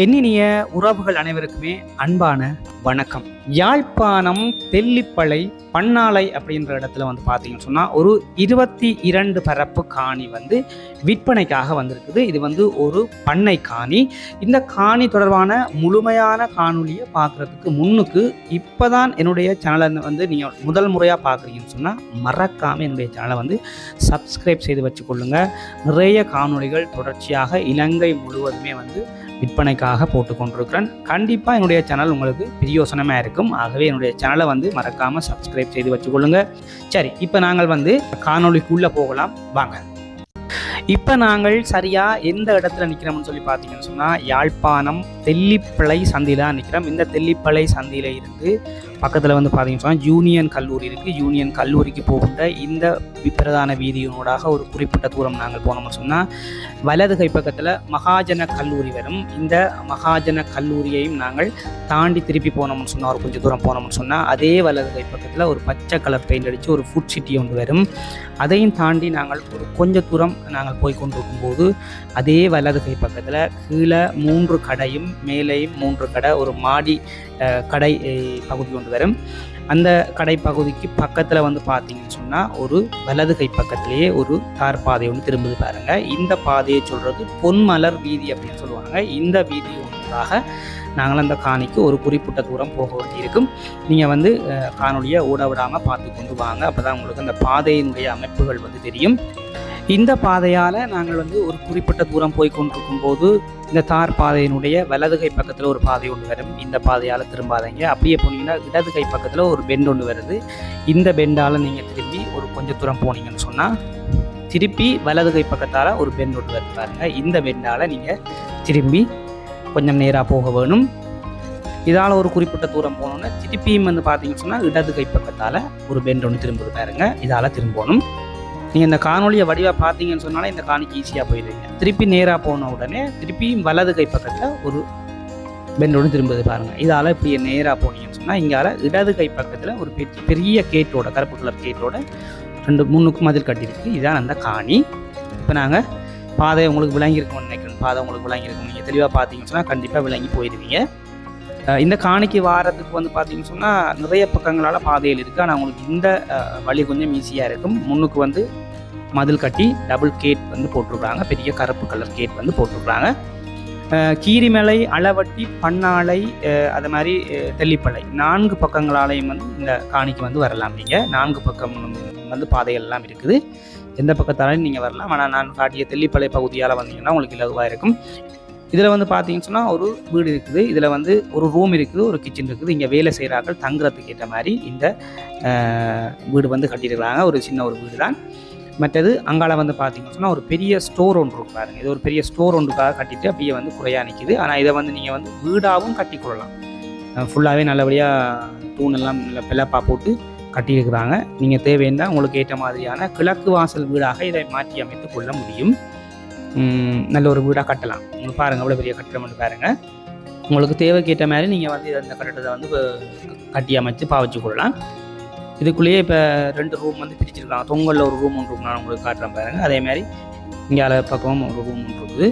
எண்ணினிய உறவுகள் அனைவருக்குமே அன்பான வணக்கம். யாழ்ப்பாணம் தெல்லிப்பளை பன்னாலை அப்படின்ற இடத்துல வந்து பார்த்தீங்கன்னு சொன்னால் ஒரு இருபத்தி இரண்டு பரப்பு காணி வந்து விற்பனைக்காக வந்திருக்குது. இது வந்து ஒரு பண்ணை காணி. இந்த காணி தொடர்பான முழுமையான காணொலியை பார்க்குறதுக்கு முன்னுக்கு இப்போ தான் என்னுடைய சேனலை வந்து நீங்கள் முதல் முறையாக பார்க்குறீங்கன்னு சொன்னால் மறக்காமல் என்னுடைய சேனலை வந்து சப்ஸ்கிரைப் செய்து வச்சுக்கொள்ளுங்கள் நிறைய காணொளிகள் தொடர்ச்சியாக இலங்கை முழுவதுமே வந்து விற்பனைக்காக போட்டு கொண்டிருக்கிறேன் கண்டிப்பாக என்னுடைய சேனல் உங்களுக்கு பிரியோசனமாக இருக்கும். ஆகவே என்னுடைய சேனலை வந்து மறக்காமல் சப்ஸ்கிரைப் செய்து வச்சுக்கொள்ளுங்க. சரி இப்போ நாங்கள் வந்து காணொளிக்குள்ளே போகலாம். வாங்க. இப்போ நாங்கள் சரியாக எந்த இடத்துல நிற்கிறோம்னு சொல்லி பார்த்தீங்கன்னு சொன்னால் யாழ்ப்பாணம் தெல்லிப்பளை சந்தியில் தான் நிற்கிறோம் இந்த தெல்லிப்பளை சந்தியில் இருந்து பக்கத்தில் வந்து பார்த்தீங்கன்னு சொன்னால் யூனியன் கல்லூரி இருக்குது யூனியன் கல்லூரிக்கு போகின்ற இந்த பிரதான வீதியினூடாக ஒரு குறிப்பிட்ட தூரம் நாங்கள் போனோம்னு சொன்னால் வலது கை பக்கத்தில் மகாஜன கல்லூரி வரும். இந்த மகாஜன கல்லூரியையும் நாங்கள் தாண்டி திருப்பி போனோம்னு சொன்னால் ஒரு கொஞ்சம் தூரம் போனோம்னு சொன்னால் அதே வலது கை பக்கத்தில் ஒரு பச்சை கலர் பெயிண்ட் அடித்து ஒரு ஃபுட் சிட்டி ஒன்று வரும். அதையும் தாண்டி நாங்கள் ஒரு கொஞ்ச தூரம் நாங்கள் போய் கொண்டிருக்கும்போது அதே வலது கை பக்கத்தில் கீழே மூன்று கடையும் மேலேயும் மூன்று கடை ஒரு மாடி கடை பகுதி ஒன்று வரும். அந்த கடை பகுதிக்கு பக்கத்தில் வந்து பார்த்தீங்கன்னு சொன்னால் ஒரு வலது கை பக்கத்திலேயே ஒரு தார் பாதை ஒன்று திரும்புது பாருங்கள் இந்த பாதையை சொல்கிறது பொன்மலர் வீதி அப்படின்னு சொல்லுவாங்க. இந்த வீதி ஒன்றாக நாங்கள் அந்த காணிக்கு ஒரு குறிப்பிட்ட தூரம் போக வேண்டியிருக்கும் நீங்கள் வந்து காணொலியை ஓட விடாமல் பார்த்து கொண்டு வாங்க. அப்போ தான் உங்களுக்கு அந்த பாதையினுடைய அமைப்புகள் வந்து தெரியும். இந்த பாதையால் நாங்கள் வந்து ஒரு குறிப்பிட்ட தூரம் போய் கொண்டிருக்கும் போது இந்த தார் பாதையினுடைய வலது கை பக்கத்தில் ஒரு பாதை ஒன்று வரும். இந்த பாதையால் திரும்பாதீங்க. அப்படியே போனீங்கன்னா இடது கை பக்கத்தில் ஒரு பெண்ட் ஒன்று வருது. இந்த பெண்டால் நீங்கள் திரும்பி ஒரு கொஞ்சம் தூரம் போனீங்கன்னு சொன்னால் திருப்பி வலது கை பக்கத்தால் ஒரு பெண்ட் ஒன்று வருது பாருங்கள் இந்த பெண்டால் நீங்கள் திரும்பி கொஞ்சம் நேராக போக வேணும். இதால் ஒரு குறிப்பிட்ட தூரம் போகணுன்னா திருப்பியும் வந்து பார்த்தீங்கன்னு சொன்னால் இடது கை பக்கத்தால் ஒரு பெண்ட் ஒன்று திரும்புது பாருங்கள் இதால் திரும்பணும். நீங்கள் இந்த காணொலியை வடிவாக பார்த்தீங்கன்னு சொன்னாலே இந்த காணிக்கு ஈஸியாக போயிடுவீங்க திருப்பி நேராக போன உடனே திருப்பியும் வலது கை பக்கத்தில் ஒரு பெண்டோடு திரும்புது பாருங்கள் இதால் இப்படி நேராக போனீங்கன்னு சொன்னால் இங்கால இடது கை பக்கத்தில் ஒரு பெரிய கேட்டோட கருப்பு கலர் கேட்டோட ரெண்டு மூணுக்கும் மதில் கட்டியிருக்கு. இதான் அந்த காணி. இப்போ நாங்கள் பாதை உங்களுக்கு விளங்கியிருக்கும்னு நினைக்கிறேன். பாதை உங்களுக்கு விளங்கியிருக்கோம் நீங்கள் தெளிவாக பார்த்தீங்கன்னு சொன்னால் கண்டிப்பாக விளங்கி போயிடுவீங்க. இந்த காணிக்கு வாரத்துக்கு வந்து பார்த்தீங்கன்னு சொன்னால் நிறைய பக்கங்களால் பாதையில் இருக்குது ஆனால் உங்களுக்கு இந்த வழி கொஞ்சம் ஈஸியாக இருக்கும். முன்னுக்கு வந்து மதில் கட்டி டபுள் கேட் வந்து போட்டிருக்காங்க. பெரிய கருப்பு கலர் கேட் வந்து போட்டிருக்காங்க. கீரிமலை அளவட்டி பண்ணாலை அது மாதிரி தெல்லிப்பளை. நான்கு பக்கங்களாலையும் வந்து இந்த காணிக்கு வந்து வரலாம் நீங்கள் நான்கு பக்கம் வந்து பாதைகள் எல்லாம் இருக்குது. எந்த பக்கத்தாலையும் நீங்கள் வரலாம். ஆனால் நான் காட்டிய தெல்லிப்பளை பகுதியால் வந்தீங்கன்னா உங்களுக்கு இலகுவாக இருக்கும். இதில் வந்து பார்த்தீங்கன்னு சொன்னால் ஒரு வீடு இருக்குது. இதில் வந்து ஒரு ரூம் இருக்குது ஒரு கிச்சன் இருக்குது. இங்கே வேலை செய்கிறார்கள் தங்குறதுக்கு ஏற்ற மாதிரி இந்த வீடு வந்து கட்டியிருக்கிறாங்க. ஒரு சின்ன ஒரு வீடு தான். மற்றது அங்கால வந்து பார்த்தீங்கன்னு சொன்னால் ஒரு பெரிய ஸ்டோர் ஒன்று இருக்கு பாருங்கள் இது ஒரு பெரிய ஸ்டோர் ஒன்றுக்காக கட்டிட்டு அப்படியே வந்து குறையா நிற்கிது ஆனால் இதை வந்து நீங்கள் வந்து வீடாகவும் கட்டி கொள்ளலாம். ஃபுல்லாகவே நல்லபடியாக தூணெல்லாம் நல்லா பிளப்பாக பிளப்பா போட்டு கட்டியிருக்கிறாங்க. நீங்கள் தேவைன்னா உங்களுக்கு ஏற்ற மாதிரியான கிழக்கு வாசல் வீடாக இதை மாற்றி அமைத்து கொள்ள முடியும். நல்ல ஒரு வீடாக கட்டலாம். உங்களுக்கு பாருங்கள் அவ்வளோ பெரிய கட்டிடம் வந்து பாருங்கள் உங்களுக்கு தேவைக்கேற்ற மாதிரி நீங்கள் வந்து இந்த கட்டடத்தை வந்து கட்டி அமைச்சு பாவச்சு கொள்ளலாம். இதுக்குள்ளேயே இப்போ ரெண்டு ரூம் வந்து பிரிச்சிருக்காங்க. தொங்கலில் ஒரு ரூம் ஒன்று நான் உங்களுக்கு காட்டுறேன் பாருங்கள் அதே மாதிரி இங்கே பக்கமும் ஒரு ரூம் ஒன்று இருக்குது.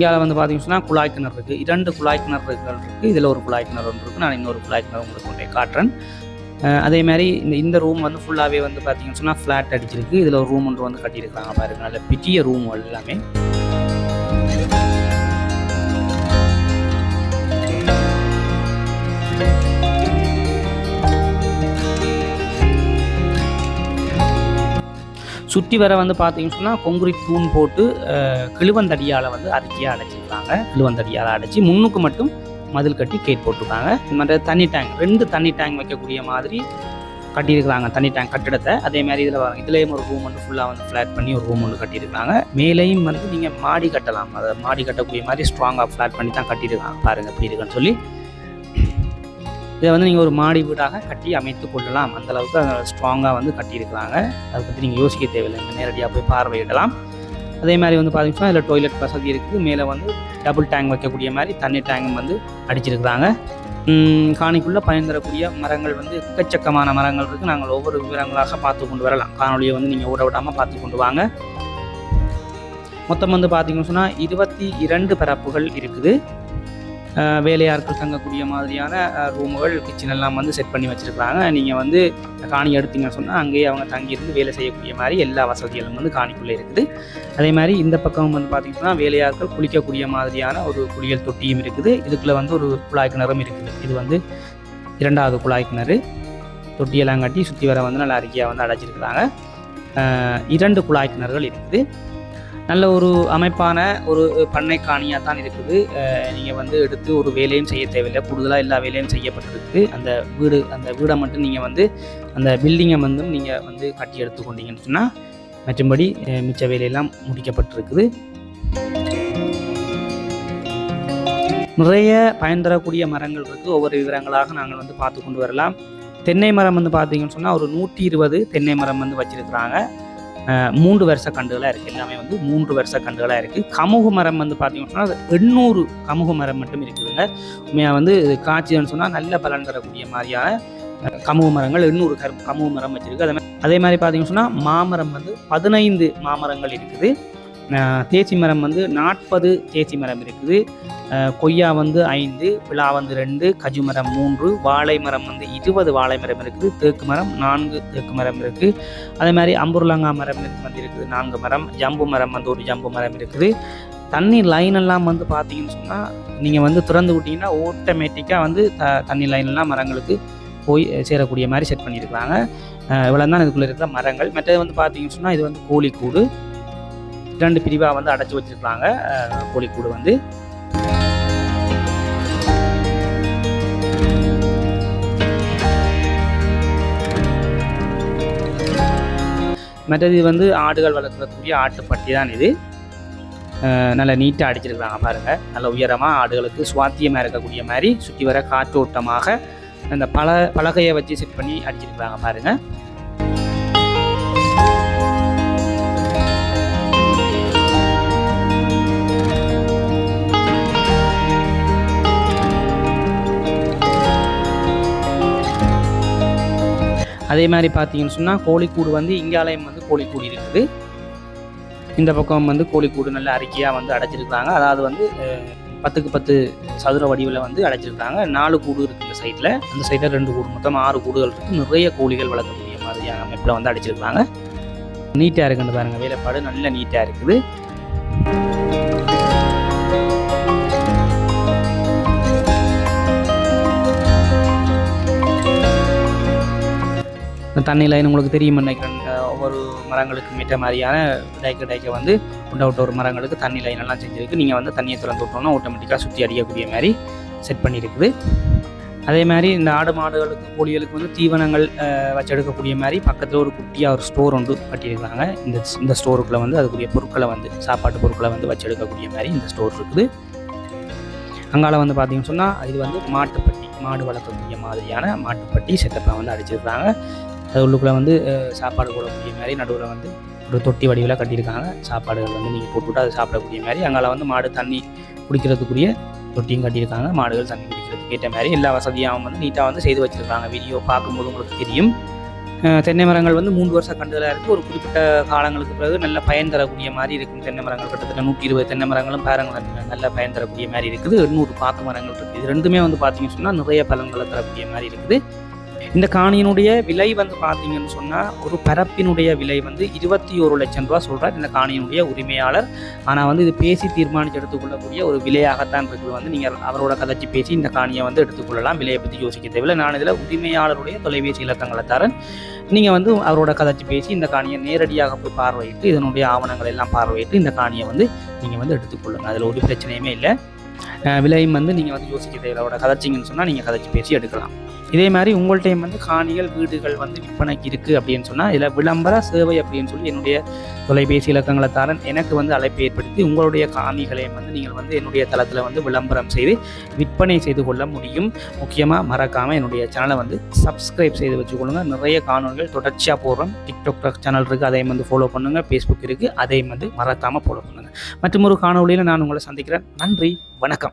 இந்தியாவில் வந்து பார்த்தீங்கன்னு சொன்னால் குழாய் கிணறு இருக்குது இரண்டு குழாய் கிணறுகள் இருக்குது இதில் ஒரு குழாய் கிணறு ஒன்று இருக்குது நான் இன்னொரு குழாய் கிணறு உங்களுக்கு கொண்டே காட்டுறேன். அதே மாதிரி இந்த இந்த ரூம் வந்து ஃபுல்லாகவே வந்து பார்த்தீங்கன்னு சொன்னால் ஃப்ளாட் அடிச்சிருக்கு. இதில் ஒரு ரூம் ஒன்று வந்து கட்டியிருக்காங்க பாருங்கள் நல்ல பெரிய ரூம் எல்லாமே. சுற்றி வர வந்து பார்த்தீங்கன்னு சொன்னால் கொங்குரி தூண் போட்டு கிழுவந்தடியால் வந்து அறிக்கையாக அடைச்சிருக்காங்க. கிழுவந்தடியால் அடைச்சி முன்னுக்கு மட்டும் மதில் கட்டி கேட் போட்டிருக்காங்க. மற்ற தண்ணி டேங்க் ரெண்டு தண்ணி டேங்க் வைக்கக்கூடிய மாதிரி கட்டியிருக்கிறாங்க தண்ணி டேங்க் கட்டிடத்தை. அதே மாதிரி இதில் பாருங்க இதுலேயும் ஒரு ரூம் வந்து ஃபுல்லாக வந்து ஃப்ளாட் பண்ணி ஒரு ரூம் ஒன்று கட்டியிருக்காங்க மேலேயும் வந்து நீங்கள் மாடி கட்டலாம். அதை மாடி கட்டக்கூடிய மாதிரி ஸ்ட்ராங்காக ஃப்ளாட் பண்ணி தான் கட்டியிருக்காங்க பாருங்கள் எப்படி இருக்குன்னு சொல்லி. இதை வந்து நீங்கள் ஒரு மாடி வீடாக கட்டி அமைத்து கொள்ளலாம். அந்த அளவுக்கு அதை ஸ்ட்ராங்காக வந்து கட்டியிருக்கிறாங்க. அதை பற்றி நீங்கள் யோசிக்க தேவையில்லை. நீங்கள் நேரடியாக போய் பார்வையிடலாம் அதே மாதிரி வந்து பார்த்தீங்கன்னா இதில் டாய்லெட் வசதி இருக்குது மேலே வந்து டபுள் டேங்க் வைக்கக்கூடிய மாதிரி தண்ணி டேங்கும் வந்து அடிச்சிருக்கிறாங்க. காணிக்குள்ளே பயன் தரக்கூடிய மரங்கள் வந்து எக்கச்சக்கமான மரங்கள் இருக்குது நாங்கள் ஒவ்வொரு விவரங்களாக பார்த்து கொண்டு வரலாம். காணொலியை வந்து நீங்கள் ஊற விடாமல் பார்த்து கொண்டு வாங்க. மொத்தம் வந்து பார்த்தீங்கன்னு சொன்னால் இருபத்தி இரண்டு பரப்புகள் இருக்குது. வேலையாட்கள் தங்கக்கூடிய மாதிரியான ரூமுகள் கிச்சன் எல்லாம் வந்து செட் பண்ணி வச்சுருக்குறாங்க. நீங்கள் வந்து காணி எடுத்தீங்கன்னு சொன்னால் அங்கேயே அவங்க தங்கியிருந்து வேலை செய்யக்கூடிய மாதிரி எல்லா வசதிகளும் வந்து காணிக்குள்ளே இருக்குது. அதே மாதிரி இந்த பக்கம் வந்து பார்த்திங்கன்னா வேலையாட்கள் குளிக்கக்கூடிய மாதிரியான ஒரு குளியல் தொட்டியும் இருக்குது. இதுக்குள்ளே வந்து ஒரு குழாய் கிணறும் இருக்குது. இது வந்து இரண்டாவது குழாய் கிணறு. தொட்டியெல்லாம் கட்டி சுற்றி வர வந்து நல்லா அறிக்கையாக வந்து அடைச்சிருக்கிறாங்க. இரண்டு குழாய் கிணறுகள் இருக்குது. நல்ல ஒரு அமைப்பான ஒரு பண்ணை காணியாக தான் இருக்குது. நீங்கள் வந்து எடுத்து ஒரு வேலையும் செய்ய தேவையில்லை. கூடுதலாக எல்லா வேலையும் செய்யப்பட்டிருக்கு. அந்த வீடு அந்த வீடை மட்டும் நீங்கள் வந்து அந்த பில்டிங்கை வந்தும் நீங்கள் வந்து கட்டி எடுத்துக்கொண்டீங்கன்னு சொன்னால் மற்றபடி மிச்ச வேலையெல்லாம் முடிக்கப்பட்டிருக்குது. நிறைய பயன் தரக்கூடிய மரங்கள் இருக்குது ஒவ்வொரு விவரங்களாக நாங்கள் வந்து பார்த்து கொண்டு வரலாம். தென்னை மரம் வந்து பார்த்தீங்கன்னு சொன்னால் ஒரு நூற்றி இருபது தென்னை மரம் வந்து வச்சுருக்குறாங்க. மூன்று வருஷ கண்டுகளாக இருக்குது எல்லாமே வந்து மூன்று வருஷ கண்டுகளாக இருக்குது கமுகு மரம் வந்து பார்த்தீங்கன்னா எண்ணூறு கமுகு மரம் மட்டும் இருக்குதுங்க. உண்மையாக வந்து காட்சின்னு சொன்னால் நல்ல பலன் தரக்கூடிய மாதிரியான கமுக கமுகு மரங்கள் எண்ணூறு கரு கமுகு மரம் வச்சுருக்கு. அதே மாதிரி அதே மாதிரி பார்த்தீங்கன்னு சொன்னால் மாமரம் வந்து பதினைந்து மாமரங்கள் இருக்குது. தேசி மரம் வந்து நாற்பது தேசி மரம் இருக்குது. கொய்யா வந்து ஐந்து விழா வந்து ரெண்டு கஜு மரம் மூன்று வாழை மரம் வந்து இருபது வாழை மரம் இருக்குது தேக்கு மரம் நான்கு தேக்கு மரம் இருக்குது அதே மாதிரி அம்புர்லங்கா மரம் வந்து இருக்குது நான்கு மரம். ஜம்பு மரம் வந்து ஒரு ஜம்பு மரம் இருக்குது. தண்ணி லைன் எல்லாம் வந்து பார்த்தீங்கன்னு சொன்னால் நீங்கள் வந்து திறந்து விட்டிங்கன்னா ஆட்டோமேட்டிக்காக வந்து த தண்ணி லைன் எல்லாம் மரங்களுக்கு போய் சேரக்கூடிய மாதிரி செட் பண்ணியிருக்கிறாங்க. இவ்வளோ தான் இதுக்குள்ளே இருக்கிற மரங்கள். மற்றது வந்து பார்த்தீங்கன்னு சொன்னால் இது வந்து கோழிக்கூடு. ரெண்டு பிரிவாக வந்து அடைச்சி வச்சிருக்கிறாங்க கோழிக்கூடு வந்து. மற்றது வந்து ஆடுகள் வளர்க்கக்கூடிய ஆட்டுப்பட்டி தான் இது. நல்ல நீட்டாக அடிச்சிருக்கிறாங்க பாருங்கள் நல்ல உயரமாக ஆடுகளுக்கு சுவாத்தியமாக இருக்கக்கூடிய மாதிரி சுற்றி வர காற்றோட்டமாக அந்த பல பலகையை வச்சு செட் பண்ணி அடிச்சிருக்கிறாங்க பாருங்கள் அதே மாதிரி பார்த்தீங்கன்னு சொன்னால் கோழிக்கூடு வந்து இங்காலயம் வந்து கோழிக்கூடு இருக்குது. இந்த பக்கம் வந்து கோழிக்கூடு நல்ல அறிக்கையாக வந்து அடைச்சிருக்காங்க அதாவது வந்து பத்துக்கு பத்து சதுர வடிவில் வந்து அடைச்சிருக்காங்க நாலு கூடு இருக்குது இந்த சைட்டில் அந்த சைட்டில் ரெண்டு கூடு மொத்தம் ஆறு கூடுகள் இருக்குது நிறைய கோழிகள் வளர்க்கக்கூடிய மாதிரியான அமைப்பில் வந்து அடைச்சிருக்காங்க நீட்டாக இருக்குன்னு பாருங்கள் வேலைப்பாடு நல்ல நீட்டாக இருக்குது. தண்ணி லைன் உங்களுக்கு தெரியும் நினைக்கிறேன். ஒவ்வொரு மரங்களுக்கு மிட்ட மாதிரியான டைக்க டைக்க வந்து உண்ட விட்ட ஒரு மரங்களுக்கு தண்ணி லைன் எல்லாம் செஞ்சுருக்கு. நீங்கள் வந்து தண்ணியை திறந்து விட்டோம்னா ஆட்டோமேட்டிக்காக சுற்றி அடிக்கக்கூடிய மாதிரி செட் பண்ணியிருக்குது அதே மாதிரி இந்த ஆடு மாடுகளுக்கு கோழிகளுக்கு வந்து தீவனங்கள் வச்செடுக்கக்கூடிய வச்சு எடுக்கக்கூடிய மாதிரி பக்கத்தில் ஒரு குட்டியாக ஒரு ஸ்டோர் ஒன்று கட்டியிருக்காங்க. இந்த இந்த ஸ்டோருக்குள்ளே வந்து அதுக்குரிய பொருட்களை வந்து சாப்பாட்டு பொருட்களை வந்து வச்சு எடுக்கக்கூடிய மாதிரி இந்த ஸ்டோர் இருக்குது. அங்கால வந்து பார்த்தீங்கன்னு சொன்னால் இது வந்து மாட்டுப்பட்டி மாடு வளர்க்கக்கூடிய மாதிரியான மாட்டுப்பட்டி செட்டப்பை வந்து அடிச்சிருக்காங்க. அது உள்ளுக்குள்ளே வந்து சாப்பாடு போடக்கூடிய மாதிரி நடுவில் வந்து ஒரு தொட்டி வடிவில் கட்டியிருக்காங்க. சாப்பாடுகள் வந்து நீங்கள் போட்டுவிட்டு அதை சாப்பிடக்கூடிய மாதிரி. அங்கால வந்து மாடு தண்ணி குடிக்கிறதுக்குரிய தொட்டியும் கட்டியிருக்காங்க. மாடுகள் தண்ணி குடிக்கிறதுக்கு ஏற்ற மாதிரி எல்லா வசதியாகவும் வந்து நீட்டாக வந்து செய்து வச்சுருக்காங்க. வீடியோ பார்க்கும்போது உங்களுக்கு தெரியும். தென்னை மரங்கள் வந்து மூன்று வருஷம் கண்டுதலாக இருக்குது ஒரு குறிப்பிட்ட காலங்களுக்கு பிறகு நல்ல பயன் தரக்கூடிய மாதிரி இருக்கும். தென்னை மரங்கள் கிட்டத்தட்ட நூற்றி இருபது தென்னை மரங்களும் பேரங்களும் நல்ல பயன் தரக்கூடிய மாதிரி இருக்குது. எண்ணூறு பாக்கு மரங்கள் இருக்குது. இது ரெண்டுமே வந்து பார்த்தீங்கன்னு சொன்னால் நிறைய பலன்களை தரக்கூடிய மாதிரி இருக்குது. இந்த காணியினுடைய விலை வந்து பார்த்தீங்கன்னு சொன்னால் ஒரு பரப்பினுடைய விலை வந்து இருபத்தி ஒரு லட்சம் ரூபா சொல்கிறார் இந்த காணியினுடைய உரிமையாளர். ஆனால் வந்து இது பேசி தீர்மானித்து எடுத்துக்கொள்ளக்கூடிய ஒரு விலையாகத்தான் இருக்குது. வந்து நீங்கள் அவரோட கதைச்சி பேசி இந்த காணியை வந்து எடுத்துக்கொள்ளலாம். விலையை பற்றி யோசிக்க தேவையில்லை. நான் இதில் உரிமையாளருடைய தொலைபேசி இலக்கங்களை தரேன். நீங்கள் வந்து அவரோட கதைச்சி பேசி இந்த காணியை நேரடியாக போய் பார்வையிட்டு இதனுடைய ஆவணங்களை எல்லாம் பார்வையிட்டு இந்த காணியை வந்து நீங்கள் வந்து எடுத்துக்கொள்ளுங்கள் அதில் ஒரு பிரச்சனையுமே இல்லை. விலையும் வந்து நீங்கள் வந்து யோசிக்க தேவையோட கதைச்சிங்கன்னு சொன்னால் நீங்கள் கதைச்சி பேசி எடுக்கலாம். இதே மாதிரி உங்கள்கிட்டையும் வந்து காணிகள் வீடுகள் வந்து விற்பனைக்கு இருக்குது அப்படின்னு சொன்னால் இதில் விளம்பர சேவை அப்படின்னு சொல்லி என்னுடைய தொலைபேசி இலக்கங்களை தரன் எனக்கு வந்து அழைப்பு ஏற்படுத்தி உங்களுடைய காணிகளையும் வந்து நீங்கள் வந்து என்னுடைய தளத்தில் வந்து விளம்பரம் செய்து விற்பனை செய்து கொள்ள முடியும். முக்கியமாக மறக்காமல் என்னுடைய சேனலை வந்து சப்ஸ்கிரைப் செய்து வச்சுக்கொள்ளுங்க. நிறைய காணொலிகள் தொடர்ச்சியாக போடுறோம். டிக்டாக் சேனல் இருக்குது அதையும் வந்து ஃபாலோ பண்ணுங்கள் ஃபேஸ்புக் இருக்குது அதையும் வந்து மறக்காமல் ஃபாலோ பண்ணுங்கள் மற்றும் ஒரு காணொலியில் நான் உங்களை சந்திக்கிறேன். நன்றி வணக்கம்.